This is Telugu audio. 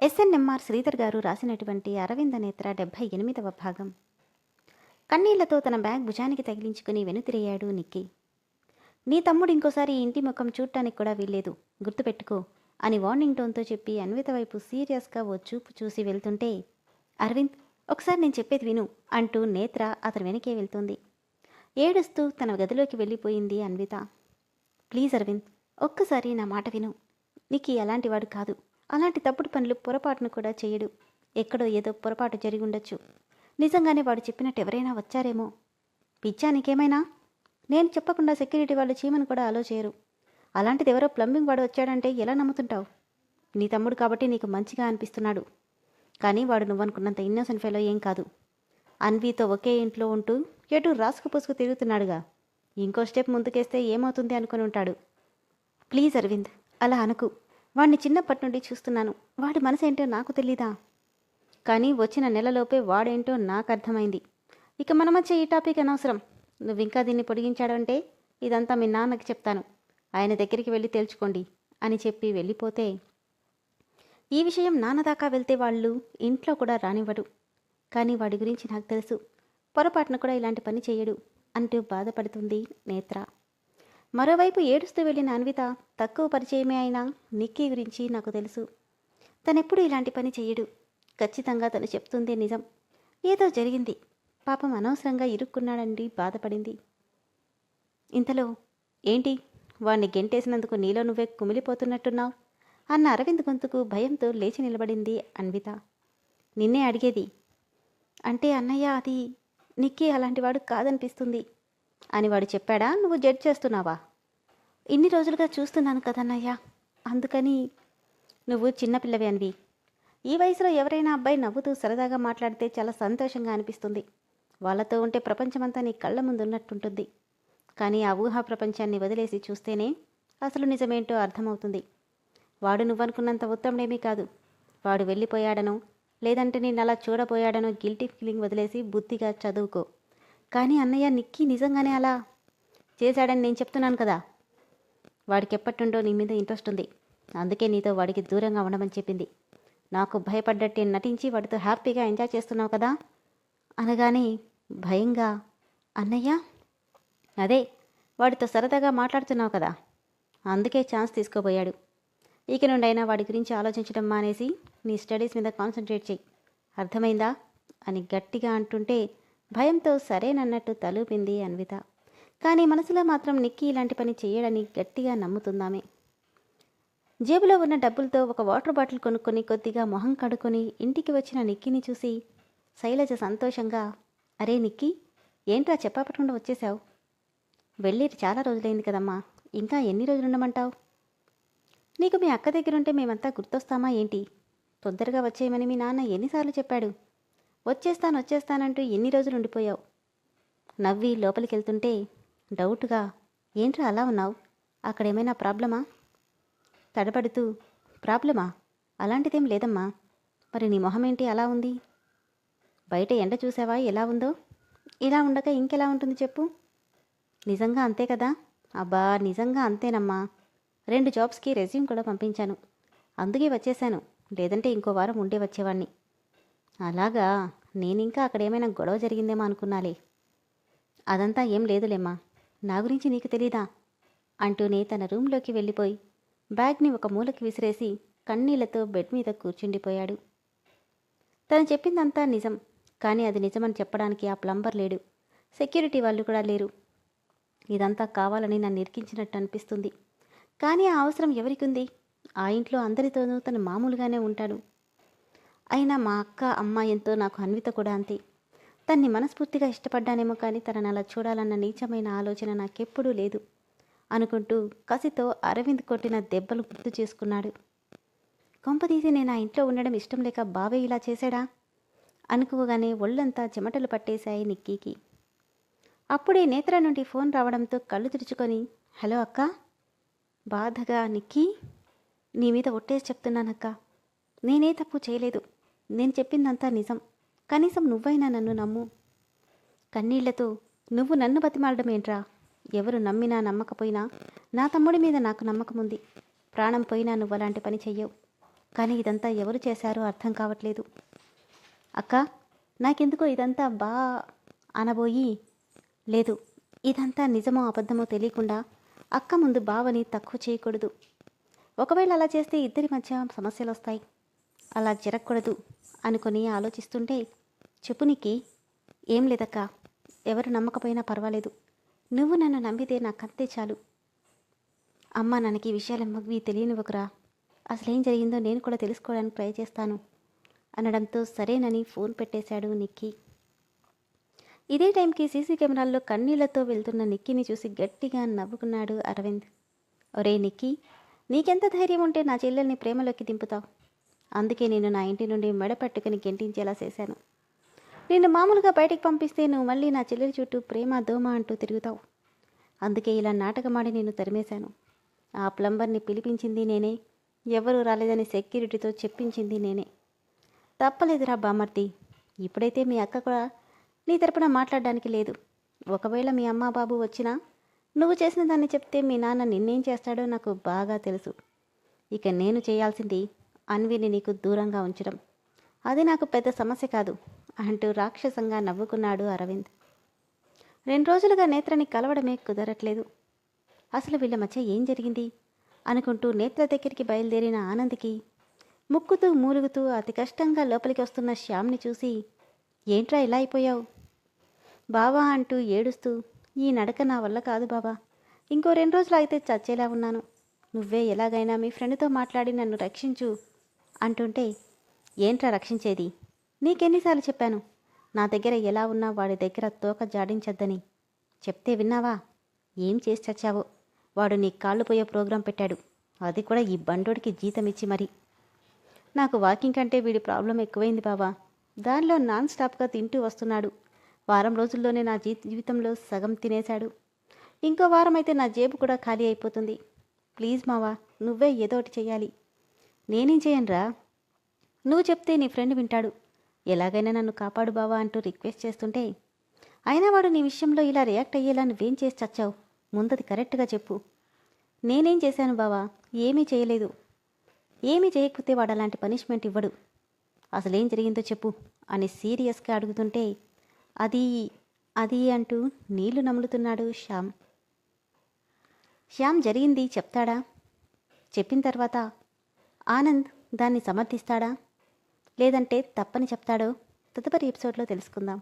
ఎస్ఎన్ఎంఆర్ శ్రీధర్ గారు రాసినటువంటి అరవింద నేత్ర డెబ్భై ఎనిమిదవ భాగం. కన్నీళ్ళతో తన బ్యాగ్ భుజానికి తగిలించుకుని వెనుతిరయ్యాడు నిక్కీ. నీ తమ్ముడు ఇంకోసారి ఈ ఇంటి ముఖం చూడటానికి కూడా వీల్లేదు. గుర్తుపెట్టుకో అని వార్నింగ్ టోన్తో చెప్పి అన్విత వైపు సీరియస్గా ఓ చూపు చూసి వెళ్తుంటే అరవింద్ ఒకసారి నేను చెప్పేది విను అంటూ నేత్ర అతని వెనకే వెళ్తుంది. ఏడుస్తూ తన గదిలోకి వెళ్ళిపోయింది అన్విత. ప్లీజ్ అరవింద్ ఒక్కసారి నా మాట విను. నీకు అలాంటి వాడు కాదు. అలాంటి తప్పుడు పనులు పొరపాటును కూడా చేయడు. ఎక్కడో ఏదో పొరపాటు జరిగి ఉండొచ్చు. నిజంగానే వాడు చెప్పినట్టు ఎవరైనా వచ్చారేమో? పిచ్చా నీకేమైనా నేను చెప్పకుండా సెక్యూరిటీ వాళ్ళు చీమను కూడా అలో చేయరు. అలాంటిది ఎవరో ప్లంబింగ్ వాడు వచ్చాడంటే ఎలా నమ్ముతుంటావు? నీ తమ్ముడు కాబట్టి నీకు మంచిగా అనిపిస్తున్నాడు. కానీ వాడు నువ్వనుకున్నంత ఇన్నోసెంట్ ఫెలో ఏం కాదు. అన్వీతో ఒకే ఇంట్లో ఉంటూ ఎటు రాసుకు పుసుకు తిరుగుతున్నాడుగా. ఇంకో స్టెప్ ముందుకేస్తే ఏమవుతుంది అనుకుని ఉంటాడు. ప్లీజ్ అరవింద్ అలా అనకు. వాడిని చిన్నప్పటి నుండి చూస్తున్నాను. వాడి మనసేంటో నాకు తెలీదా? కానీ వచ్చిన నెలలోపే వాడేంటో నాకు అర్థమైంది. ఇక మన మధ్య ఈ టాపిక్ అనవసరం. నువ్వు ఇంకా దీన్ని పొడిగించాడంటే ఇదంతా మీ నాన్నకి చెప్తాను. ఆయన దగ్గరికి వెళ్ళి తేల్చుకోండి అని చెప్పి వెళ్ళిపోతే ఈ విషయం నాన్న దాకా వెళ్తే వాళ్ళు ఇంట్లో కూడా రానివ్వడు. కానీ వాడి గురించి నాకు తెలుసు. పొరపాటున కూడా ఇలాంటి పని చేయడు అంటూ బాధపడుతుంది నేత్ర. మరోవైపు ఏడుస్తూ వెళ్ళిన అన్విత తక్కువ పరిచయమే అయినా నిక్కీ గురించి నాకు తెలుసు. తనెప్పుడు ఇలాంటి పని చెయ్యడు. ఖచ్చితంగా తను చెప్తుందే నిజం. ఏదో జరిగింది. పాపం అనవసరంగా ఇరుక్కున్నాడండి బాధపడింది. ఇంతలో ఏంటి? వాణ్ణి గెంటేసినందుకు నీలో నువ్వే కుమిలిపోతున్నట్టున్నావు? అన్న అరవింద్ గొంతుకు భయంతో లేచి నిలబడింది అన్విత. నిన్నే అడిగేది. అంటే అన్నయ్య అది నిక్కీ అలాంటివాడు కాదనిపిస్తుంది. అని వాడు చెప్పాడా నువ్వు జడ్జ్ చేస్తున్నావా? ఇన్ని రోజులుగా చూస్తున్నాను కదన్నయ్యా అందుకని నువ్వు చిన్నపిల్లవి అనివి. ఈ వయసులో ఎవరైనా అబ్బాయి నవ్వుతూ సరదాగా మాట్లాడితే చాలా సంతోషంగా అనిపిస్తుంది. వాళ్ళతో ఉంటే ప్రపంచమంతా నీ కళ్ళ ముందు ఉన్నట్టుంటుంది. కానీ ఆ ఊహా ప్రపంచాన్ని వదిలేసి చూస్తేనే అసలు నిజమేంటో అర్థమవుతుంది. వాడు నువ్వనుకున్నంత ఉత్తముడేమీ కాదు. వాడు వెళ్ళిపోయాడనో లేదంటే నేను అలా చూడబోయాడనో గిల్టీ ఫీలింగ్ వదిలేసి బుద్ధిగా చదువుకో. కానీ అన్నయ్య నిక్కి నిజంగానే అలా చేశాడని నేను చెప్తున్నాను కదా. వాడికి ఎప్పటినుండో నీ మీద ఇంట్రెస్ట్ ఉంది. అందుకే నీతో వాడికి దూరంగా ఉండమని చెప్పింది. నాకు భయపడ్డట్టే నటించి వాడితో హ్యాపీగా ఎంజాయ్ చేస్తున్నావు కదా. అనగానే భయంగా అన్నయ్య అదే వాడితో సరదాగా మాట్లాడుతున్నావు కదా. అందుకే ఛాన్స్ తీసుకోబోయాడు. ఇక నుండైనా వాడి గురించి ఆలోచించడం మానేసి నీ స్టడీస్ మీద కాన్సన్ట్రేట్ చేయి అర్థమైందా? అని గట్టిగా అంటుంటే భయంతో సరేనన్నట్టు తలూపింది అన్విత. కానీ మనసులో మాత్రం నిక్కీ ఇలాంటి పని చేయడని గట్టిగా నమ్ముతుందామే. జేబులో ఉన్న డబ్బులతో ఒక వాటర్ బాటిల్ కొనుక్కొని కొద్దిగా మొహం కడుకొని ఇంటికి వచ్చిన నిక్కీని చూసి శైలజ సంతోషంగా అరే నిక్కీ ఏంట్రా చెప్పాపట్టకుండా వచ్చేసావు వెళ్ళి చాలా రోజులైంది కదమ్మా ఇంకా ఎన్ని రోజులు ఉండమంటావు నీకు మీ అక్క దగ్గరుంటే మేమంతా గుర్తొస్తామా ఏంటి? తొందరగా వచ్చేయమని మీ నాన్న ఎన్నిసార్లు చెప్పాడు? వచ్చేస్తాను వచ్చేస్తానంటూ ఎన్ని రోజులు ఉండిపోయావు? నవ్వి లోపలికి వెళ్తుంటే డౌట్గా ఏంట్రా అలా ఉన్నావు? అక్కడేమైనా ప్రాబ్లమా? తడబడుతూ ప్రాబ్లమా? అలాంటిదేం లేదమ్మా. మరి నీ మొహం ఏంటి అలా ఉంది? బయట ఎండ చూసావా? ఎలా ఉందో? ఇలా ఉండక ఇంకెలా ఉంటుంది చెప్పు. నిజంగా అంతే కదా? అబ్బా నిజంగా అంతేనమ్మా. రెండు జాబ్స్కి రెజ్యూమ్ కూడా పంపించాను. అందుకే వచ్చేశాను. లేదంటే ఇంకో వారం ఉండే వచ్చేవాడిని అలాగా? నేనింకా అక్కడ ఏమైనా గొడవ జరిగిందేమో అనుకున్నాలే. అదంతా ఏం లేదులేమ్మా. నా గురించి నీకు తెలీదా? అంటూనే తన రూంలోకి వెళ్ళిపోయి బ్యాగ్ని ఒక మూలకి విసిరేసి కన్నీళ్ళతో బెడ్ మీద కూర్చుండిపోయాడు. తను చెప్పిందంతా నిజం కానీ అది నిజమని చెప్పడానికి ఆ ప్లంబర్ లేడు. సెక్యూరిటీ వాళ్ళు కూడా లేరు. ఇదంతా కావాలని నన్ను ఇరికించినట్టు అనిపిస్తుంది. కానీ ఆ అవసరం ఎవరికి ఉంది ఆ ఇంట్లో అందరితోనూ తను మామూలుగానే ఉంటాడు. అయినా మా అక్క అమ్మ ఎంతో నాకు అన్విత కూడా అంతే. తన్ని మనస్ఫూర్తిగా ఇష్టపడ్డానేమో కానీ తనని అలా చూడాలన్న నీచమైన ఆలోచన నాకెప్పుడూ లేదు అనుకుంటూ కసితో అరవింద్ కొట్టిన దెబ్బలు గుర్తు చేసుకున్నాడు. కొంపదీసి నేను ఆ ఇంట్లో ఉండడం ఇష్టం లేక బావే ఇలా చేశాడా? అనుకోగానే ఒళ్ళంతా చెమటలు పట్టేశాయి నిక్కీకి. అప్పుడే నేత్ర నుండి ఫోన్ రావడంతో కళ్ళు తుడుచుకొని హలో అక్క. బాధగా నిక్కీ నీ మీద ఒట్టేసి చెప్తున్నానక్క. నేనే తప్పు చేయలేదు. నేను చెప్పిందంతా నిజం. కనీసం నువ్వైనా నన్ను నమ్ము. కన్నీళ్ళతో నువ్వు నన్ను బతిమాలడమేంట్రా? ఎవరు నమ్మినా నమ్మకపోయినా నా తమ్ముడి మీద నాకు నమ్మకం ఉంది ప్రాణం పోయినా నువ్వు అలాంటి పని చెయ్యవు. కానీ ఇదంతా ఎవరు చేశారో అర్థం కావట్లేదు. అక్క నాకెందుకో ఇదంతా బా అనబోయి లేదు. ఇదంతా నిజమో అబద్ధమో తెలియకుండా అక్క ముందు బావని తక్కువ చేయకూడదు. ఒకవేళ అలా చేస్తే ఇద్దరి మధ్య సమస్యలు వస్తాయి అలా జరగకూడదు. అనుకుని ఆలోచిస్తుంటే చెప్పు నీకి ఏం లేదక్క. ఎవరు నమ్మకపోయినా పర్వాలేదు. నువ్వు నన్ను నమ్మితే నాకంతే చాలు. అమ్మ నన్నకి విషయాలు మగ్వి తెలియనివ్వకురా. అసలేం జరిగిందో నేను కూడా తెలుసుకోవడానికి ట్రై చేస్తాను అనడంతో సరేనని ఫోన్ పెట్టేశాడు నిక్కీ. ఇదే టైంకి సీసీ కెమెరాల్లో కన్నీళ్ళతో వెళ్తున్న నిక్కీని చూసి గట్టిగా నవ్వుకున్నాడు అరవింద్. ఒరే నిక్కీ నీకెంత ధైర్యం ఉంటే నా చెల్లెల్ని ప్రేమలోకి దింపుతావు. అందుకే నేను నా ఇంటి నుండి మెడ పట్టుకుని గెంటించేలా చేశాను. నిన్ను మామూలుగా బయటికి పంపిస్తే నువ్వు మళ్ళీ నా చెల్లెలి చుట్టూ ప్రేమ దోమ అంటూ తిరుగుతావు. అందుకే ఇలా నాటకమాడి నేను తరిమేశాను. ఆ ప్లంబర్ని పిలిపించింది నేనే. ఎవరూ రాలేదని సెక్యూరిటీతో చెప్పించింది నేనే. తప్పలేదురా బామర్తి ఇప్పుడైతే మీ అక్క కూడా నీ తరపున మాట్లాడడానికి లేదు. ఒకవేళ మీ అమ్మ బాబు వచ్చినా నువ్వు చేసిన దాన్ని చెప్తే మీ నాన్న నిన్నేం చేస్తాడో నాకు బాగా తెలుసు. ఇక నేను చేయాల్సింది అన్విని నీకు దూరంగా ఉంచడం. అది నాకు పెద్ద సమస్య కాదు అంటూ రాక్షసంగా నవ్వుకున్నాడు అరవింద్. రెండు రోజులుగా నేత్రని కలవడమే కుదరట్లేదు. అసలు వీళ్ళ మధ్య ఏం జరిగింది? అనుకుంటూ నేత్ర దగ్గరికి బయలుదేరిన ఆనంద్కి ముక్కుతూ మూలుగుతూ అతి కష్టంగా లోపలికి వస్తున్న శ్యామ్ని చూసి ఏంట్రా ఇలా అయిపోయావు? బావా అంటూ ఏడుస్తూ ఈ నడక నా వల్ల కాదు బాబా ఇంకో రెండు రోజులు అయితే చచ్చేలా ఉన్నాను. నువ్వే ఎలాగైనా మీ ఫ్రెండ్తో మాట్లాడి నన్ను రక్షించు. అంటుంటే ఏంట్రా రక్షించేది? నీకెన్నిసార్లు చెప్పాను? నా దగ్గర ఎలా ఉన్నా వాడి దగ్గర తోక జాడించద్దని. చెప్తే విన్నావా? ఏం చేసి చచ్చావో? వాడు నీ కాళ్ళు పోయే ప్రోగ్రాం పెట్టాడు. అది కూడా ఈ బండోడికి జీతం ఇచ్చి మరి. నాకు వాకింగ్ కంటే వీడి ప్రాబ్లం ఎక్కువైంది బావా. దానిలో నాన్ స్టాప్గా తింటూ వస్తున్నాడు. వారం రోజుల్లోనే నా జీ జీవితంలో సగం తినేశాడు. ఇంకో వారం అయితే నా జేబు కూడా ఖాళీ అయిపోతుంది. ప్లీజ్ మావా నువ్వే ఏదో ఒకటి నేనేం చేయనురా? నువ్వు చెప్తే నీ ఫ్రెండ్ వింటాడు. ఎలాగైనా నన్ను కాపాడు బావా అంటూ రిక్వెస్ట్ చేస్తుంటే అయినా వాడు నీ విషయంలో ఇలా రియాక్ట్ అయ్యేలా నువ్వేం చేసి చచ్చావు? ముందది కరెక్ట్గా చెప్పు. నేనేం చేశాను బావా? ఏమీ చేయలేదు. ఏమీ చేయకపోతే వాడు అలాంటి పనిష్మెంట్ ఇవ్వడు. అసలేం జరిగిందో చెప్పు అని సీరియస్గా అడుగుతుంటే అది అది అంటూ నీళ్ళు నములుతున్నాడు శ్యామ్. శ్యామ్ జరిగింది చెప్తాడా? చెప్పిన తర్వాత ఆనంద్ దాన్ని సమర్థిస్తాడా? లేదంటే తప్పని చెప్తాడో? తదుపరి ఎపిసోడ్లో తెలుసుకుందాం.